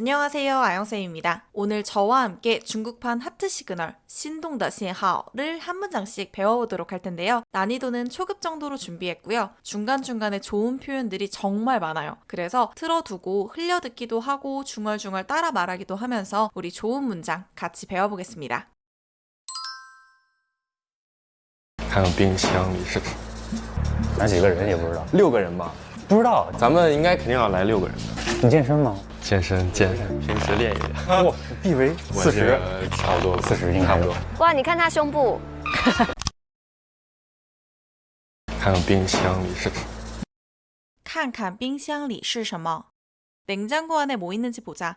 안녕하세요. 아영쌤입니다. 오늘 저와 함께 중국판 하트 시그널 신동더 신하오를 한 문장씩 배워보도록 할 텐데요. 난이도는 초급 정도로 준비했고요. 중간중간에 좋은 표현들이 정말 많아요. 그래서 틀어두고 흘려듣기도 하고 중얼중얼 따라 말하기도 하면서 우리 좋은 문장 같이 배워보겠습니다. 看看冰箱里是咱几个人也不知道，六个人吧？不知道。咱们应该肯定要来六个人的。你健身吗？ 健身健身，平时练一练。哇，臂围我这四十，个差不多，四十应该差不多。哇，你看他胸部，看看冰箱里是看看冰箱里是什么? 냉장고 안에 뭐 있는지 보자.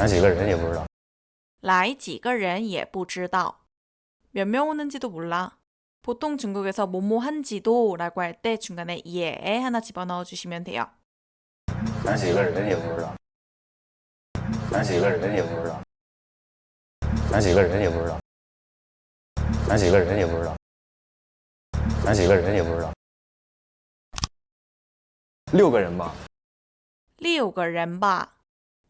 看看冰箱里是咱几个人也不知道。来几个人也不知道. 몇 명 오는지도 몰라. 보통 중국에서 뭐뭐 한지도 라고 할 때 중간에 예 하나 집어넣어 주시면 돼요. 咱几个人也不知道。咱几个人也不知道。咱几个人也不知道。咱几个人也不知道。咱几个人也不知道。六个人吧？六个人吧.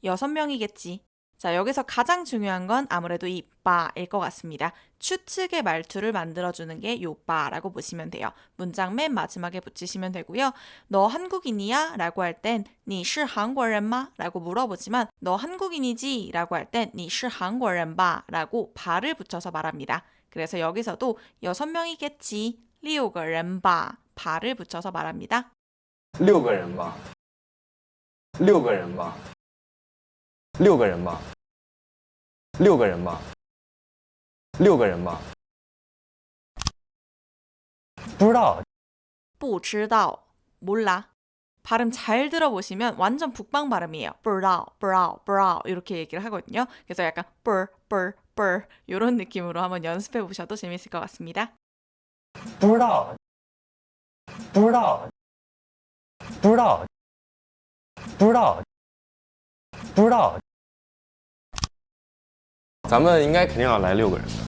여섯 명이겠지. 자, 여기서 가장 중요한 건 아무래도 이 바일 것 같습니다. 추측의 말투를 만들어주는 게 요 바라고 보시면 돼요. 문장 맨 마지막에 붙이시면 되고요. 너 한국인이야? 라고 할 땐, 你是韩国人吗? 라고 물어보지만, 너 한국인이지? 라고 할 땐, 你是韩国人吧? 라고 바를 붙여서 말합니다. 그래서 여기서도 여섯 명이겠지. 六个人吧. 바를 붙여서 말합니다. 六个人吧？六个人吧？ 六个人吧？六个人吧？六个人吧？不知道，不知道 몰라. 발음 잘 들어보시면 완전 북방 발음이에요. 不知道,不知道,不知道 이렇게 얘기를 하거든요. 그래서 약간 뿔, 뿔, 뿔 이런 느낌으로 한번 연습해 보셔도 재밌을 것 같습니다. 不知道，不知道，不知道，不知道，不知道。 咱们应该肯定要来六个人的。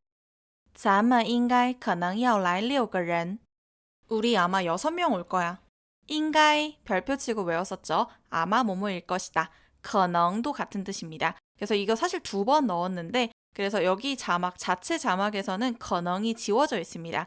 咱们应该可能要来六个人. 우리 아마 여섯 명 올 거야. 应该 별표 치고 외웠었죠? 아마 뭐뭐일 것이다. 可能도 같은 뜻입니다. 그래서 이거 사실 두 번 넣었는데 그래서 여기 자막 자체 자막에서는 可能이 지워져 있습니다.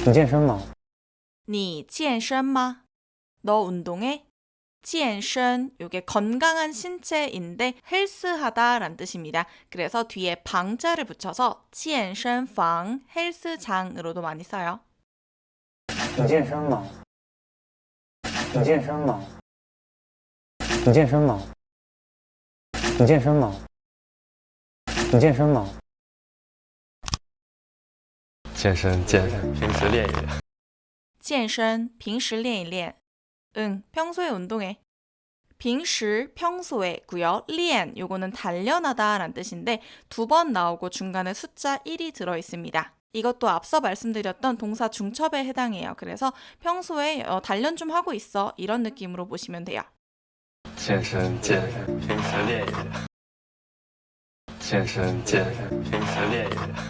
你健身吗？你健身吗? 너 운동해? 健身 이게 건강한 신체인데 헬스하다라는 뜻입니다. 그래서 뒤에 방자를 붙여서 健身房 헬스장으로도 많이 써요. 你健身吗？你健身吗？你健身吗？你健身吗？你健身吗？ 健身健身，平时练一练。健身 平时练一练. 응, 평소에 운동해. 平时 평소에고요. 练 요거는 단련하다라는 뜻인데 두 번 나오고 중간에 숫자 1이 들어 있습니다. 이것도 앞서 말씀드렸던 동사 중첩에 해당해요. 그래서 평소에 어, 단련 좀 하고 있어 이런 느낌으로 보시면 돼요. 健身健身，平时练一练。健身健身，平时练一练。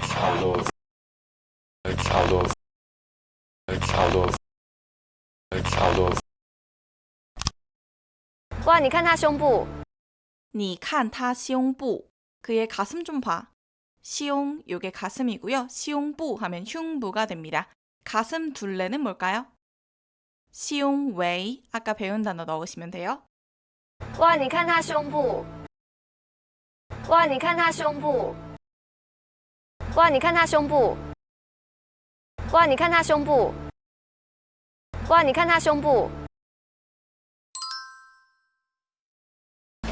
差不多差不多差不多差不多差不多哇，你看他胸部，你看他胸部 그의 가슴 좀 봐. 시용 요게 가슴이고요. 시용부 하면 흉부가 됩니다. 가슴 둘레는 뭘까요? 시용 웨이 아까 배운 단어 넣으시면 돼요. 哇，你看他胸部，哇，你看他胸部， 哇，你看他胸部，哇，你看他胸部，哇，你看他胸部。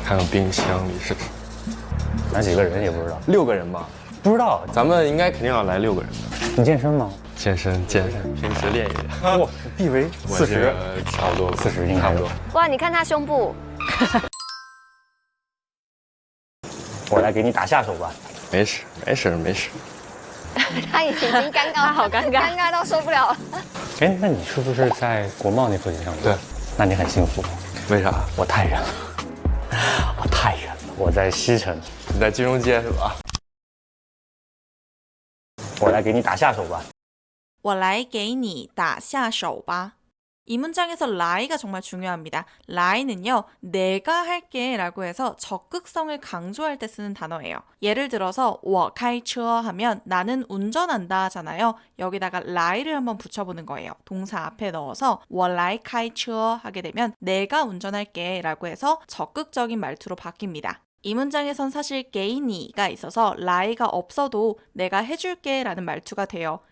看看冰箱里是哪几个人也不知道，六个人吧？不知道。咱们应该肯定要来六个人的。你健身吗？健身健身，平时练一练。哇，臂围我四十，是差不多四十应该差不多。哇，你看他胸部，我来给你打下手吧。没事没事没事。他已经尴尬，他好尴尬，尴尬到受不了了。哎，那你是不是在国贸那附近上班？对，那你很幸福。为啥？我太远了，我太远了，我在西城。你在金融街是吧？我来给你打下手吧。我来给你打下手吧. 이 문장에서 라이가 정말 중요합니다. 라이는요, 내가 할게 라고 해서 적극성을 강조할 때 쓰는 단어예요. 예를 들어서, 我开车 하면 나는 운전한다 잖아요. 여기다가 라이를 한번 붙여보는 거예요. 동사 앞에 넣어서, 我来开车 하게 되면 내가 운전할게 라고 해서 적극적인 말투로 바뀝니다. 이 문장에선 사실 게이니가 있어서 라이가 없어도 내가 해줄게 라는 말투가 돼요.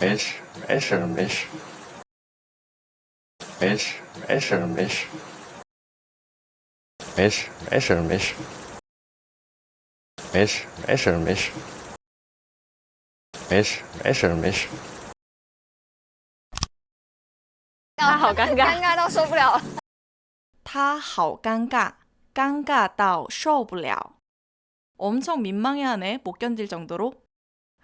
没事没事没事没事没事没事没事没事没事没事没事没事没事没事没事。他好尴尬，尴尬到受不了了。他好尴尬, 깡가到 受不了. 엄청 민망해하네, 못 견딜 정도로.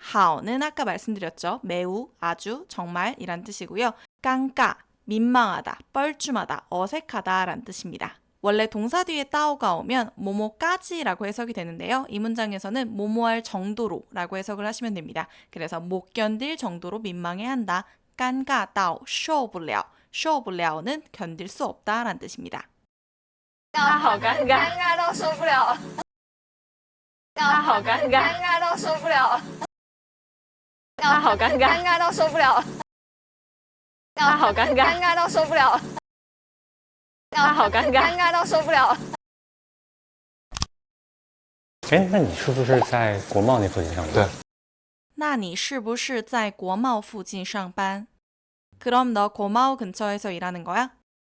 하오는 아까 말씀드렸죠. 매우, 아주, 정말 이란 뜻이고요. 깡까, 민망하다, 뻘쭘하다, 어색하다 란 뜻입니다. 원래 동사 뒤에 따오가 오면 뭐뭐까지라고 해석이 되는데요. 이 문장에서는 뭐뭐할 정도로 라고 해석을 하시면 됩니다. 그래서 못 견딜 정도로 민망해한다. 깐가 따오, 受不了. 受不了는 견딜 수 없다 란 뜻입니다. 他好尴尬，尴尬到受不了了。他好尴尬，尴尬到受不了了。 他好尴尬，尴尬到受不了了。他好尴尬，尴尬到受不了了。他好尴尬，尴尬到受不了了。哎，那你是不是在国贸那附近上班？对。那你是不是在国贸附近上班? 그럼 너 고마워 근처에서 일하는 거야?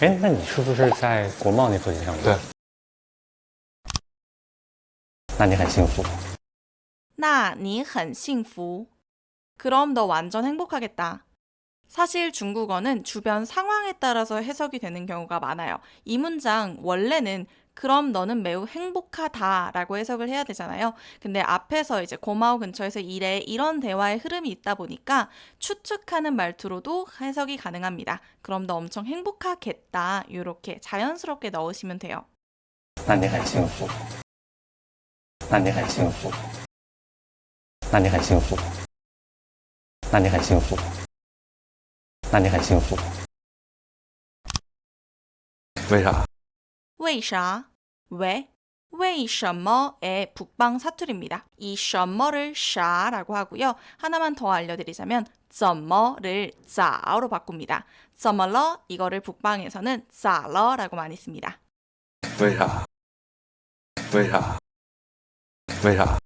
哎，那你是不是在国贸那附近上班？对。那你很幸福。那你很幸福. 그럼 너 완전 행복하겠다. 사실 중국어는 주변 상황에 따라서 해석이 되는 경우가 많아요. 이 문장 원래는 그럼 너는 매우 행복하다라고 해석을 해야 되잖아요. 근데 앞에서 이제 고마워 근처에서 일해 이런 대화의 흐름이 있다 보니까 추측하는 말투로도 해석이 가능합니다. 그럼 너 엄청 행복하겠다. 이렇게 자연스럽게 넣으시면 돼요. 난이 관심 없고. 난이 관심 없고. 난이 관심 없고. 난이 관심 없고. 난이 관심 없고. 为啥？ 왜? 为什么의 북방 사투리입니다. 이 什么를 啥라고 하고요. 하나만 더 알려드리자면 怎么를 咋로 바꿉니다. 怎么了 이거를 북방에서는 咋了라고 많이 씁니다. 为啥？为啥？为啥？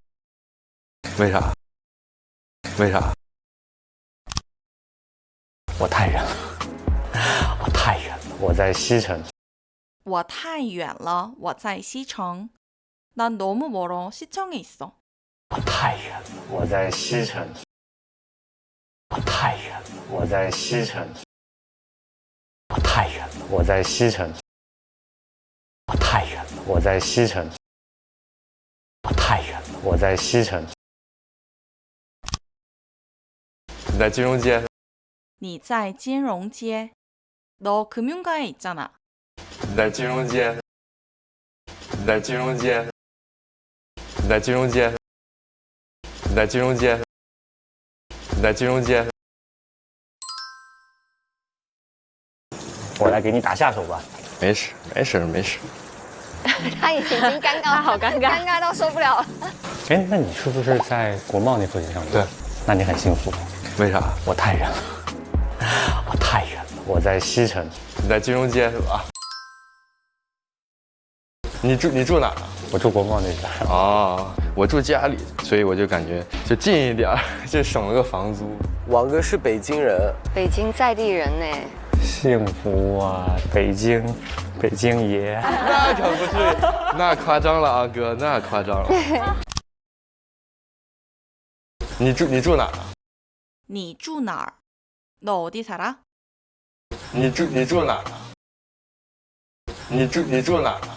为啥？为啥？我太远了，我太远了，我在西城。 我太远了,我在西城. 난 너무 멀어. 시청에 있어. 我太远了，我在西城。我太远了，我在西城。我太远了，我在西城。我太远了，我在西城。我太远了，我在西城。你在金融街？你在金融街. 너 금융가에 있잖아. 你在金融街？你在金融街？你在金融街？你在金融街？你在金融街？我来给你打下手吧。没事，没事，没事。他已经尴尬，他好尴尬尴尬到受不了了。哎，那你是不是在国贸那附近上班？对，那你很幸福。为啥？我太远了，我太远了，我在西城。你在金融街是吧？你住你住哪儿啊？我住国贸那边。哦，我住家里，所以我就感觉就近一点儿，就省了个房租。王哥是北京人，北京在地人呢，幸福啊，北京，北京爷。那可不是，那夸张了啊，哥，那夸张了。你住你住哪儿啊？你住哪儿? 너 어디 살아? 你住你住哪儿啊？你住你住哪儿啊？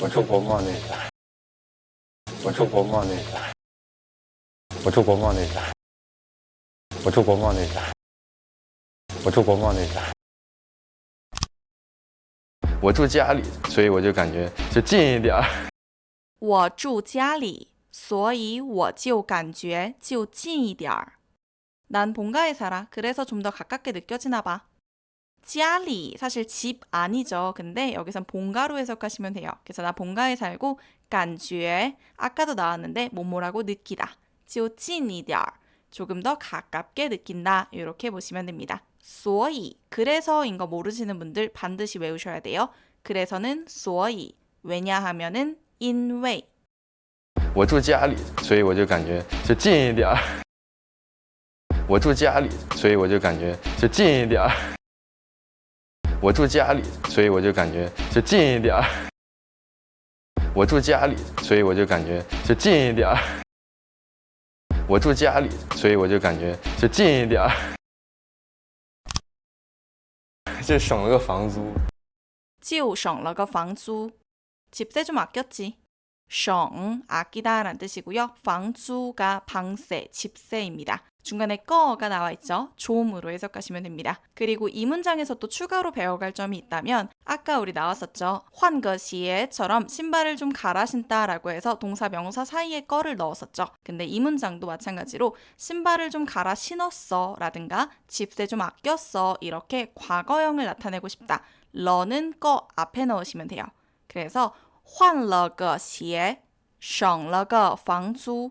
我住国贸那边。我住国贸那边。我住国贸那边。我住国贸那边。我住国贸那边。我住家里，所以我就感觉就近一点儿。我住家里, 所以我就感觉就近一点儿. 난 본가에 살아. 그래서 좀 더 가깝게 느껴지나 봐. 家里 사실 집 아니죠. 근데 여기선 본가로 해석하시면 돼요. 그래서 나 본가에 살고 感觉 아까도 나왔는데 뭐뭐라고 느끼다. 就近一点儿. 조금 더 가깝게 느낀다. 이렇게 보시면 됩니다. 所以 그래서인 거 모르시는 분들 반드시 외우셔야 돼요. 그래서는 所以 왜냐하면은 因为我住家里，所以我就感觉就近一点儿。我住家里，所以我就感觉就近一点儿。 我住家里，所以我就感觉就近一点儿。我住家里，所以我就感觉就近一点儿。我住家里，所以我就感觉就近一点儿，就省了个房租。就省了个房租. 집세 좀 아꼈지. 省 아끼다라는 뜻이고요. 방주가 방세, 집세입니다. 중간에 거가 나와 있죠. 조음으로 해석하시면 됩니다. 그리고 이 문장에서 또 추가로 배워갈 점이 있다면 아까 우리 나왔었죠. 환거시에처럼 신발을 좀 갈아 신다라고 해서 동사 명사 사이에 거를 넣었었죠. 근데 이 문장도 마찬가지로 신발을 좀 갈아 신었어 라든가 집세 좀 아꼈어 이렇게 과거형을 나타내고 싶다. 러는 거 앞에 넣으시면 돼요. 그래서 换了个鞋,省了个房租.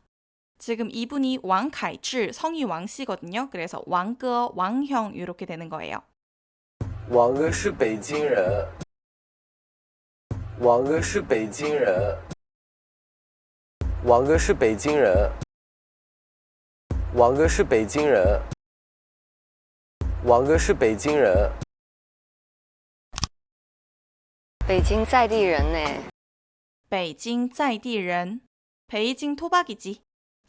지금 이분이 왕칼질 성이 왕씨거든요. 그래서 왕哥, 왕형 이렇게 되는 거예요. 王哥是北京人，王哥是北京人，王哥是北京人，王哥是北京人，王哥是北京人，北京在地人呢。北京在地人. 베이징 토박이지.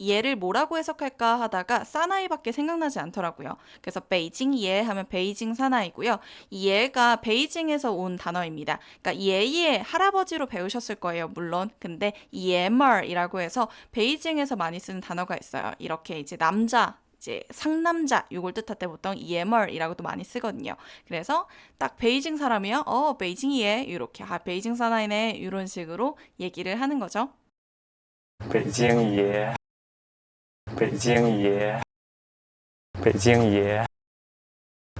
얘를 뭐라고 해석할까 하다가 사나이밖에 생각나지 않더라고요. 그래서 베이징 예 하면 베이징 사나이고요. 예가 베이징에서 온 단어입니다. 그러니까 예예 할아버지로 배우셨을 거예요. 물론 근데 예멀이라고 해서 베이징에서 많이 쓰는 단어가 있어요. 이렇게 이제 남자 이제 상남자 요걸 뜻할 때 보통 예멀이라고도 많이 쓰거든요. 그래서 딱 베이징 사람이요. 어, 베이징이에 예. 이렇게 아, 베이징 사나이네 이런 식으로 얘기를 하는 거죠. 베이징 예. 北京爷，北京爷，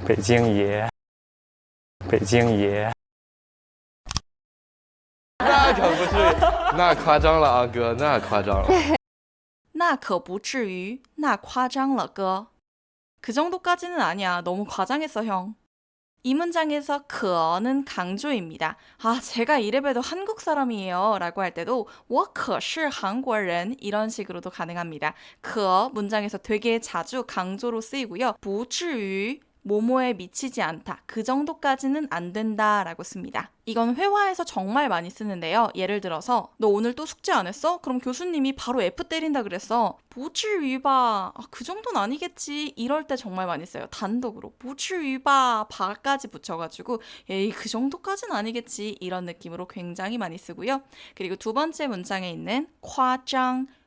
北京爷，北京爷。那可不是，那夸张了啊，哥，那夸张了。那可不至于,那夸张了, 거. 그 정도까지는 아니야. 너무 과장했어, 형. 이 문장에서 그어는 강조입니다. 아, 제가 이래봬도 한국 사람이에요. 라고 할 때도 我可是韩国人 이런 식으로도 가능합니다. 그어 문장에서 되게 자주 강조로 쓰이고요. 不至于 모모에 미치지 않다. 그 정도까지는 안 된다 라고 씁니다. 이건 회화에서 정말 많이 쓰는데요. 예를 들어서 너 오늘 또 숙제 안 했어? 그럼 교수님이 바로 F 때린다 그랬어. 보질위바 아, 그 정도는 아니겠지. 이럴 때 정말 많이 써요. 단독으로 보질위바 바까지 붙여가지고 에이 그 정도까지는 아니겠지. 이런 느낌으로 굉장히 많이 쓰고요. 그리고 두 번째 문장에 있는 과장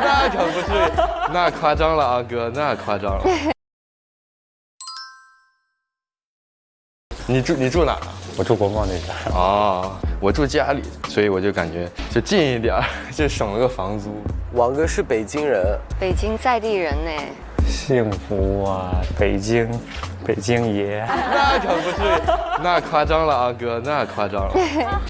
那可不是，那夸张了啊，哥，那夸张了。你住你住哪儿啊？我住国贸那边。哦，我住家里，所以我就感觉就近一点儿，就省了个房租。王哥是北京人，北京在地人呢。幸福啊，北京，北京爷！那可不是，那夸张了啊，哥，那夸张了。